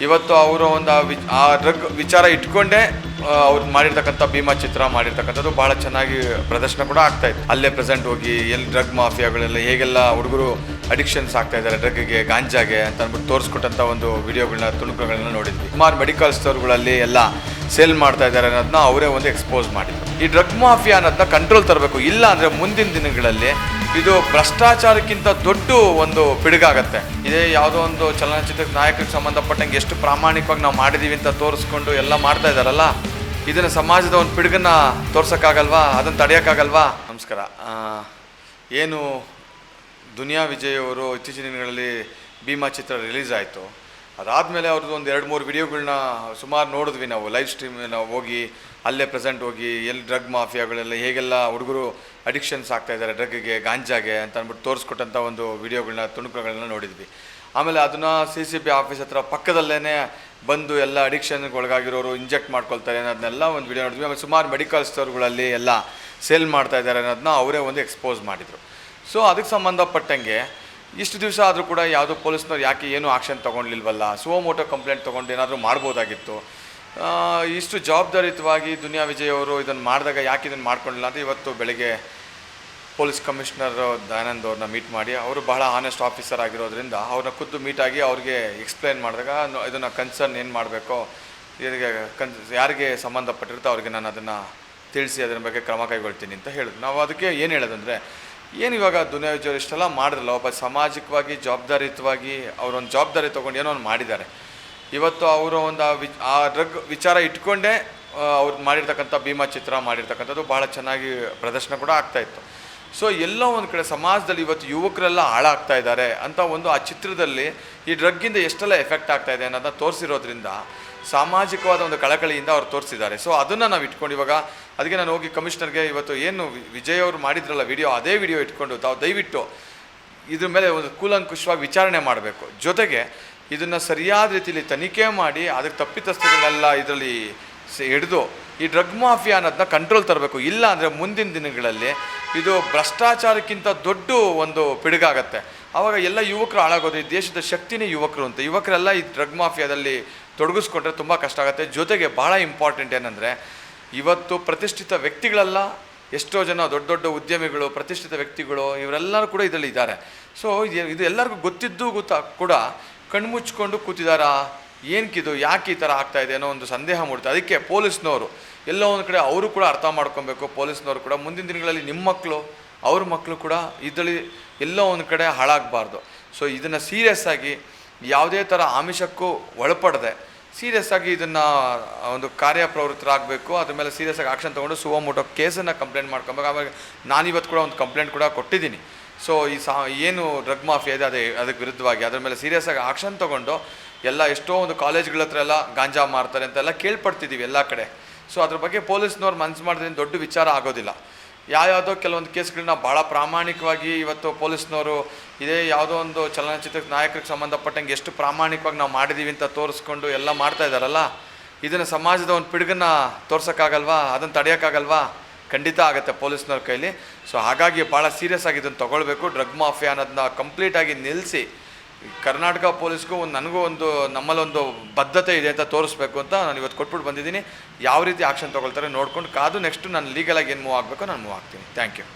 ಇವತ್ತು ಅವರು ಒಂದು ಆ ವಿ- ಡ್ರಗ್ ವಿಚಾರ ಇಟ್ಕೊಂಡೇ ಅವ್ರು ಮಾಡಿರ್ತಕ್ಕಂಥ ಭೀಮಾ ಚಿತ್ರ ಮಾಡಿರ್ತಕ್ಕಂಥದ್ದು ಬಹಳ ಚೆನ್ನಾಗಿ ಪ್ರದರ್ಶನ ಕೂಡ ಆಗ್ತಾ ಇತ್ತು. ಅಲ್ಲೇ ಪ್ರೆಸೆಂಟ್ ಹೋಗಿ ಎಲ್ಲಿ ಡ್ರಗ್ ಮಾಫಿಯಾಗಳೆಲ್ಲ, ಹೇಗೆಲ್ಲ ಹುಡುಗರು ಅಡಿಕ್ಷನ್ಸ್ ಆಗ್ತಾ ಇದ್ದಾರೆ ಡ್ರಗ್ಗೆ, ಗಾಂಜಾಗೆ ಅಂತ ಅಂದ್ಬಿಟ್ಟು ತೋರಿಸ್ಕೊಟ್ಟಂಥ ಒಂದು ವಿಡಿಯೋಗಳನ್ನ ತುಣುಕುಗಳನ್ನ ನೋಡಿದ್ವಿ. ಸುಮಾರು ಮೆಡಿಕಲ್ ಸ್ಟೋರ್ಗಳಲ್ಲಿ ಎಲ್ಲ ಸೇಲ್ ಮಾಡ್ತಾ ಇದ್ದಾರೆ ಅನ್ನೋದನ್ನ ಅವರೇ ಒಂದು ಎಕ್ಸ್ಪೋಸ್ ಮಾಡಿದ್ರು. ಈ ಡ್ರಗ್ ಮಾಫಿಯಾ ಅನ್ನೋದನ್ನ ಕಂಟ್ರೋಲ್ ತರಬೇಕು, ಇಲ್ಲ ಅಂದರೆ ಮುಂದಿನ ದಿನಗಳಲ್ಲಿ ಇದು ಭ್ರಷ್ಟಾಚಾರಕ್ಕಿಂತ ದೊಡ್ಡ ಒಂದು ಪಿಡುಗಾಗತ್ತೆ. ಇದೇ ಯಾವುದೋ ಒಂದು ಚಲನಚಿತ್ರ ನಾಯಕರಿಗೆ ಸಂಬಂಧಪಟ್ಟಂಗೆ ಎಷ್ಟು ಪ್ರಾಮಾಣಿಕವಾಗಿ ನಾವು ಮಾಡಿದೀವಿ ಅಂತ ತೋರಿಸ್ಕೊಂಡು ಎಲ್ಲ ಮಾಡ್ತಾ ಇದ್ದಾರಲ್ಲ, ಇದನ್ನು ಸಮಾಜದ ಒಂದು ಪಿಡುಗನ್ನ ತೋರ್ಸೋಕ್ಕಾಗಲ್ವಾ? ಅದನ್ನು ತಡೆಯೋಕ್ಕಾಗಲ್ವಾ? ನಮಸ್ಕಾರ. ಏನು ದುನಿಯಾ ವಿಜಯ್ ಅವರು ಇತ್ತೀಚಿನ ದಿನಗಳಲ್ಲಿ ಭೀಮಾ ಚಿತ್ರ ರಿಲೀಸ್ ಆಯಿತು. ಅದಾದಮೇಲೆ ಅವ್ರದ್ದು ಒಂದು ಎರಡು ಮೂರು ವಿಡಿಯೋಗಳನ್ನ ಸುಮಾರು ನೋಡಿದ್ವಿ ನಾವು ಲೈವ್ ಸ್ಟ್ರೀಮ್ ನಾವು ಹೋಗಿ, ಅಲ್ಲೇ ಪ್ರೆಸೆಂಟ್ ಹೋಗಿ ಎಲ್ಲಿ ಡ್ರಗ್ ಮಾಫಿಯಾಗಳೆಲ್ಲ ಹೇಗೆಲ್ಲ ಹುಡುಗರು ಅಡಿಕ್ಷನ್ಸ್ ಆಗ್ತಾ ಇದ್ದಾರೆ ಡ್ರಗ್ಗೆ ಗಾಂಜಾಗೆ ಅಂತ ಅಂದ್ಬಿಟ್ಟು ತೋರಿಸ್ಕೊಟ್ಟಂಥ ಒಂದು ವಿಡಿಯೋಗಳನ್ನ ತುಣುಕುಗಳನ್ನ ನೋಡಿದ್ವಿ. ಆಮೇಲೆ ಅದನ್ನು ಸಿ ಸಿ ಪಿ ಆಫೀಸ್ ಹತ್ರ ಪಕ್ಕದಲ್ಲೇ ಬಂದು ಎಲ್ಲ ಅಡಿಕ್ಷನ್ಗೆ ಒಳಗಾಗಿರೋರು ಇಂಜೆಕ್ಟ್ ಮಾಡ್ಕೊಳ್ತಾರೆ ಅನ್ನೋದನ್ನೆಲ್ಲ ಒಂದು ವಿಡಿಯೋ ನೋಡಿದ್ವಿ. ಆಮೇಲೆ ಸುಮಾರು ಮೆಡಿಕಲ್ ಸ್ಟೋರ್ಗಳಲ್ಲಿ ಎಲ್ಲ ಸೇಲ್ ಮಾಡ್ತಾ ಇದ್ದಾರೆ ಅನ್ನೋದನ್ನ ಅವರೇ ಒಂದು ಎಕ್ಸ್ಪೋಸ್ ಮಾಡಿದರು. ಸೊ ಅದಕ್ಕೆ ಸಂಬಂಧಪಟ್ಟಂಗೆ ಇಷ್ಟು ದಿವಸ ಆದರೂ ಕೂಡ ಯಾವುದೋ ಪೊಲೀಸ್ನವ್ರು ಯಾಕೆ ಏನೂ ಆಕ್ಷನ್ ಸೋ ಸುವಮೋಟೋ ಕಂಪ್ಲೇಂಟ್ ತೊಗೊಂಡು ಏನಾದರೂ ಮಾಡ್ಬೋದಾಗಿತ್ತು. ಇಷ್ಟು ಜವಾಬ್ದಾರಿಯುತವಾಗಿ ದುನಿಯಾ ವಿಜಯ್ ಅವರು ಇದನ್ನು ಮಾಡಿದಾಗ ಯಾಕೆ ಇದನ್ನು ಮಾಡ್ಕೊಂಡಿಲ್ಲ ಅಂತ ಇವತ್ತು ಬೆಳಗ್ಗೆ ಪೊಲೀಸ್ ಕಮಿಷನರ್ ದಯಾನಂದ್ ಅವ್ರನ್ನ ಮೀಟ್ ಮಾಡಿ, ಅವರು ಬಹಳ ಆನೆಸ್ಟ್ ಆಫೀಸರ್ ಆಗಿರೋದ್ರಿಂದ ಅವ್ರನ್ನ ಖುದ್ದು ಮೀಟ್ ಆಗಿ ಅವ್ರಿಗೆ ಎಕ್ಸ್ಪ್ಲೈನ್ ಮಾಡಿದಾಗ ಇದನ್ನು ಕನ್ಸರ್ನ್ ಏನು ಮಾಡಬೇಕೋ ಇದಕ್ಕೆ ಕನ್ ಯಾರಿಗೆ ಸಂಬಂಧಪಟ್ಟಿರುತ್ತೋ ಅವ್ರಿಗೆ ನಾನು ಅದನ್ನು ತಿಳಿಸಿ, ಅದರ ಬಗ್ಗೆ ಕ್ರಮ ಕೈಗೊಳ್ತೀನಿ, ಅಂತ ಹೇಳಿದ್ರು. ನಾವು ಅದಕ್ಕೆ ಏನು ಹೇಳೋದಂದರೆ ಏನು ಇವಾಗ ದುನಿಯಾ ವಿಚಾರ ಇಷ್ಟೆಲ್ಲ ಮಾಡಿದ್ರಲ್ಲ, ಒಬ್ಬ ಸಾಮಾಜಿಕವಾಗಿ, ಜವಾಬ್ದಾರಿಯುತವಾಗಿ ಅವರೊಂದು ಜವಾಬ್ದಾರಿ ತೊಗೊಂಡು ಏನೋ ಒಂದು ಮಾಡಿದ್ದಾರೆ. ಇವತ್ತು ಅವರು ಒಂದು ಆ ವಿ, ಆ ಡ್ರಗ್ ವಿಚಾರ ಇಟ್ಕೊಂಡೇ ಅವ್ರು ಮಾಡಿರ್ತಕ್ಕಂಥ ಭೀಮಾ ಚಿತ್ರ ಮಾಡಿರ್ತಕ್ಕಂಥದ್ದು ಭಾಳ ಚೆನ್ನಾಗಿ ಪ್ರದರ್ಶನ ಕೂಡ ಆಗ್ತಾ ಇತ್ತು. ಸೊ, ಎಲ್ಲೋ ಒಂದು ಕಡೆ ಸಮಾಜದಲ್ಲಿ ಇವತ್ತು ಯುವಕರೆಲ್ಲ ಹಾಳಾಗ್ತಾ ಇದ್ದಾರೆ ಅಂತ ಒಂದು ಆ ಚಿತ್ರದಲ್ಲಿ ಈ ಡ್ರಗ್ಗಿಂದ ಎಷ್ಟೆಲ್ಲ ಎಫೆಕ್ಟ್ ಆಗ್ತಾ ಇದೆ ಅನ್ನೋದನ್ನ ತೋರಿಸಿರೋದ್ರಿಂದ ಸಾಮಾಜಿಕವಾದ ಒಂದು ಕಳಕಳಿಯಿಂದ ಅವ್ರು ತೋರಿಸಿದ್ದಾರೆ. ಸೊ ಅದನ್ನು ನಾವು ಇಟ್ಕೊಂಡು ಇವಾಗ ಅದಕ್ಕೆ ನಾನು ಹೋಗಿ ಕಮಿಷನರ್ಗೆ ಇವತ್ತು ಏನು ವಿಜಯ್ ಅವರು ಮಾಡಿದ್ರಲ್ಲ ವಿಡಿಯೋ, ಅದೇ ವಿಡಿಯೋ ಇಟ್ಕೊಂಡು ತಾವು ದಯವಿಟ್ಟು ಇದ್ರ ಮೇಲೆ ಒಂದು ಕೂಲಂಕುಷವಾಗಿ ವಿಚಾರಣೆ ಮಾಡಬೇಕು. ಜೊತೆಗೆ ಇದನ್ನು ಸರಿಯಾದ ರೀತಿಯಲ್ಲಿ ತನಿಖೆ ಮಾಡಿ ಅದಕ್ಕೆ ತಪ್ಪಿತಸ್ಥಗಳನ್ನೆಲ್ಲ ಇದರಲ್ಲಿ ಹಿಡಿದು ಈ ಡ್ರಗ್ ಮಾಫಿಯಾ ಅನ್ನೋದನ್ನ ಕಂಟ್ರೋಲ್ ತರಬೇಕು. ಇಲ್ಲ ಅಂದರೆ ಮುಂದಿನ ದಿನಗಳಲ್ಲಿ ಇದು ಭ್ರಷ್ಟಾಚಾರಕ್ಕಿಂತ ದೊಡ್ಡ ಒಂದು ಪಿಡುಗಾಗತ್ತೆ. ಆವಾಗ ಎಲ್ಲ ಯುವಕರು ಹಾಳಾಗೋದು, ಈ ದೇಶದ ಶಕ್ತಿನೇ ಯುವಕರು ಅಂತ. ಯುವಕರೆಲ್ಲ ಈ ಡ್ರಗ್ ಮಾಫಿಯಾದಲ್ಲಿ ತೊಡಗಿಸ್ಕೊಂಡ್ರೆ ತುಂಬ ಕಷ್ಟ ಆಗುತ್ತೆ. ಜೊತೆಗೆ ಭಾಳ ಇಂಪಾರ್ಟೆಂಟ್ ಏನಂದರೆ, ಇವತ್ತು ಪ್ರತಿಷ್ಠಿತ ವ್ಯಕ್ತಿಗಳೆಲ್ಲ, ಎಷ್ಟೋ ಜನ ದೊಡ್ಡ ದೊಡ್ಡ ಉದ್ಯಮಿಗಳು, ಪ್ರತಿಷ್ಠಿತ ವ್ಯಕ್ತಿಗಳು, ಇವರೆಲ್ಲರೂ ಕೂಡ ಇದರಲ್ಲಿ ಇದ್ದಾರೆ. ಸೊ ಇದು ಎಲ್ಲರಿಗೂ ಗೊತ್ತಿದ್ದು ಗೊತ್ತಾ ಕೂಡ ಕಣ್ಮುಚ್ಕೊಂಡು ಕೂತಿದ್ದಾರಾ ಏನಕ್ಕಿದು ಯಾಕೆ ಈ ಥರ ಆಗ್ತಾ ಇದೆ ಅನ್ನೋ ಒಂದು ಸಂದೇಹ ಮೂಡುತ್ತೆ. ಅದಕ್ಕೆ ಪೊಲೀಸ್ನವರು ಎಲ್ಲೋ ಒಂದು ಕಡೆ ಅವರು ಕೂಡ ಅರ್ಥ ಮಾಡ್ಕೊಬೇಕು. ಪೊಲೀಸ್ನವರು ಕೂಡ ಮುಂದಿನ ದಿನಗಳಲ್ಲಿ ನಿಮ್ಮ ಮಕ್ಕಳು ಅವ್ರ ಮಕ್ಕಳು ಕೂಡ ಇದರಲ್ಲಿ ಎಲ್ಲೋ ಒಂದು ಕಡೆ ಹಾಳಾಗಬಾರ್ದು. ಸೊ ಇದನ್ನು ಸೀರಿಯಸ್ ಆಗಿ ಯಾವುದೇ ಥರ ಆಮಿಷಕ್ಕೂ ಒಳಪಡದೆ ಸೀರಿಯಸ್ ಆಗಿ ಇದನ್ನು ಒಂದು ಕಾರ್ಯಪ್ರವೃತ್ತರಾಗಬೇಕು, ಅದ್ರ ಮೇಲೆ ಸೀರಿಯಸ್ ಆಗಿ ಆಕ್ಷನ್ ತೊಗೊಂಡು ಸುವಮೋಟೋ ಕೇಸನ್ನು ಕಂಪ್ಲೇಂಟ್ ಮಾಡ್ಕೊಬೇಕು. ಆಮೇಲೆ ನಾನಿವತ್ತು ಕೂಡ ಒಂದು ಕಂಪ್ಲೇಂಟ್ ಕೂಡ ಕೊಟ್ಟಿದ್ದೀನಿ. ಸೊ ಈ ಸಾ, ಏನು ಡ್ರಗ್ ಮಾಫಿಯಾ ಇದೆ, ಅದೇ, ಅದಕ್ಕೆ ವಿರುದ್ಧವಾಗಿ ಅದ್ರ ಮೇಲೆ ಸೀರಿಯಸ್ ಆಗಿ ಆಕ್ಷನ್ ತೊಗೊಂಡು ಎಲ್ಲ ಎಷ್ಟೋ ಒಂದು ಕಾಲೇಜ್ಗಳ ಹತ್ರ ಎಲ್ಲ ಗಾಂಜಾ ಮಾರ್ತಾರೆ ಅಂತೆಲ್ಲ ಕೇಳ್ಪಡ್ತಿದ್ದೀವಿ ಎಲ್ಲ ಕಡೆ. ಸೊ ಅದ್ರ ಬಗ್ಗೆ ಪೊಲೀಸ್ನವ್ರು ಮನ್ಸು ಮಾಡಿದ್ರೆ ದೊಡ್ಡ ವಿಚಾರ ಆಗೋದಿಲ್ಲ. ಯಾವ್ಯಾವುದೋ ಕೆಲವೊಂದು ಕೇಸ್ಗಳನ್ನ ಭಾಳ ಪ್ರಾಮಾಣಿಕವಾಗಿ ಇವತ್ತು ಪೊಲೀಸ್ನವರು ಇದೇ ಯಾವುದೋ ಒಂದು ಚಲನಚಿತ್ರ ನಾಯಕರಿಗೆ ಸಂಬಂಧಪಟ್ಟಂಗೆ ಎಷ್ಟು ಪ್ರಾಮಾಣಿಕವಾಗಿ ನಾವು ಮಾಡಿದ್ದೀವಿ ಅಂತ ತೋರಿಸ್ಕೊಂಡು ಎಲ್ಲ ಮಾಡ್ತಾ ಇದ್ದಾರಲ್ಲ ಇದನ್ನು ಸಮಾಜದ ಒಂದು ಪಿಡುಗನ್ನ ತೋರ್ಸೋಕ್ಕಾಗಲ್ವಾ? ಅದನ್ನು ತಡೆಯೋಕ್ಕಾಗಲ್ವಾ? ಖಂಡಿತ ಆಗುತ್ತೆ ಪೊಲೀಸ್ನವ್ರ ಕೈಲಿ. ಸೊ ಹಾಗಾಗಿ ಭಾಳ ಸೀರಿಯಸ್ ಆಗಿ ಇದನ್ನು ತೊಗೊಳ್ಬೇಕು. ಡ್ರಗ್ ಮಾಫಿಯಾ ಅನ್ನೋದನ್ನ ಕಂಪ್ಲೀಟಾಗಿ ನಿಲ್ಲಿಸಿ ಕರ್ನಾಟಕ ಪೊಲೀಸ್ಗೂ ಒಂದು ನನಗೂ ಒಂದು ನಮ್ಮಲ್ಲೊಂದು ಬದ್ಧತೆ ಇದೆ ಅಂತ ತೋರಿಸ್ಬೇಕು ಅಂತ ನಾನು ಇವತ್ತು ಕೊಟ್ಬಿಟ್ಟು ಬಂದಿದ್ದೀನಿ. ಯಾವ ರೀತಿ ಆಕ್ಷನ್ ತೊಗೊಳ್ತಾರೆ ನೋಡ್ಕೊಂಡು ಕಾದು ನೆಕ್ಸ್ಟ್ ನಾನು ಲೀಗಲಾಗಿ ಏನು ಮೂವ್ ಆಗಬೇಕು ನಾನು ಮೂವ್ ಆಗ್ತೀನಿ. Thank you